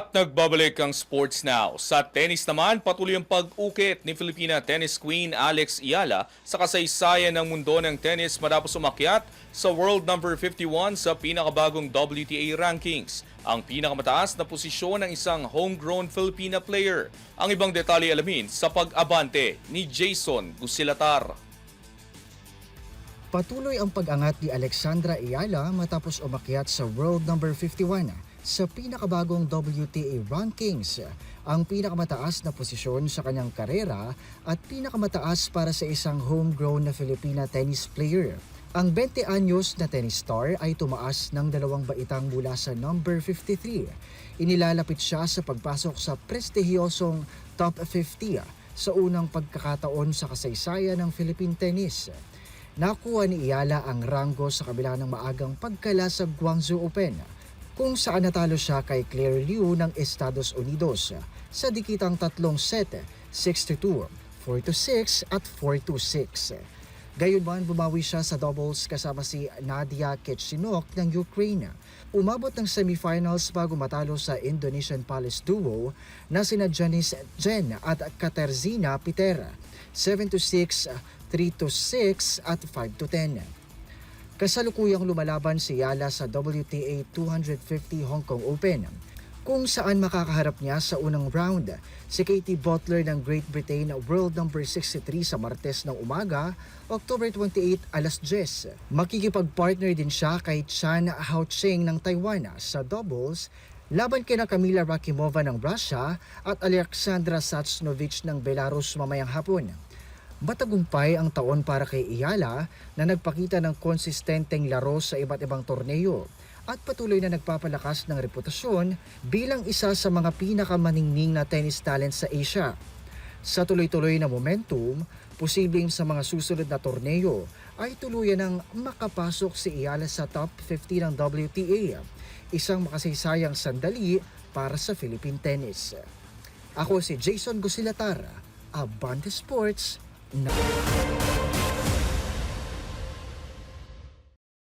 At nagbabalik ang Sports Now. Sa tennis naman, patuloy ang pag-ukit ni Filipina tennis queen Alex Iala sa kasaysayan ng mundo ng tennis matapos umakyat sa world number 51 sa pinakabagong WTA rankings. Ang pinakamataas na posisyon ng isang homegrown Filipina player. Ang ibang detalye alamin sa pag-abante ni Jason Gusilatar. Patuloy ang pag-angat ni Alexandra Ayala matapos umakyat sa world number 51 sa pinakabagong WTA rankings, ang pinakamataas na posisyon sa kanyang karera at pinakamataas para sa isang homegrown na Filipina tennis player. Ang 20 anyos na tennis star ay tumaas ng dalawang baitang mula sa number 53. Inilalapit siya sa pagpasok sa prestihiyosong top 50 sa unang pagkakataon sa kasaysayan ng Philippine tennis. Nakuha ni Iyala ang ranggo sa kabila ng maagang pagkala sa Guangzhou Open kung saan natalo siya kay Claire Liu ng Estados Unidos sa dikitang tatlong set 6-2, 4-6 at 4-6. Gayunman bumawi siya sa doubles kasama si Nadia Kitchinok ng Ukraine. Umabot ng semifinals bago matalo sa Indonesian Palace duo na sina Janice Jen at Katerzina Pitera 7-6, 3-6 at 5-10. Kasalukuyang lumalaban si Yala sa WTA 250 Hong Kong Open kung saan makakaharap niya sa unang round si Katie Butler ng Great Britain World number 63 sa Martes ng umaga, October 28 alas 10. Makikipag-partner din siya kay Chan Haocheng ng Taiwan sa doubles laban kina Kamila Rakimova ng Russia at Alexandra Sachnovich ng Belarus mamayang hapon. Matagumpay ang taon para kay Iyala na nagpakita ng konsistenteng laro sa iba't ibang torneo at patuloy na nagpapalakas ng reputasyon bilang isa sa mga pinakamaningning na tennis talent sa Asia. Sa tuloy-tuloy na momentum, posibleng sa mga susunod na torneo ay tuluyan ng makapasok si Iyala sa top 50 ng WTA, isang makasaysayang sandali para sa Philippine tennis. Ako si Jason Gusilatar, Abante Sports, na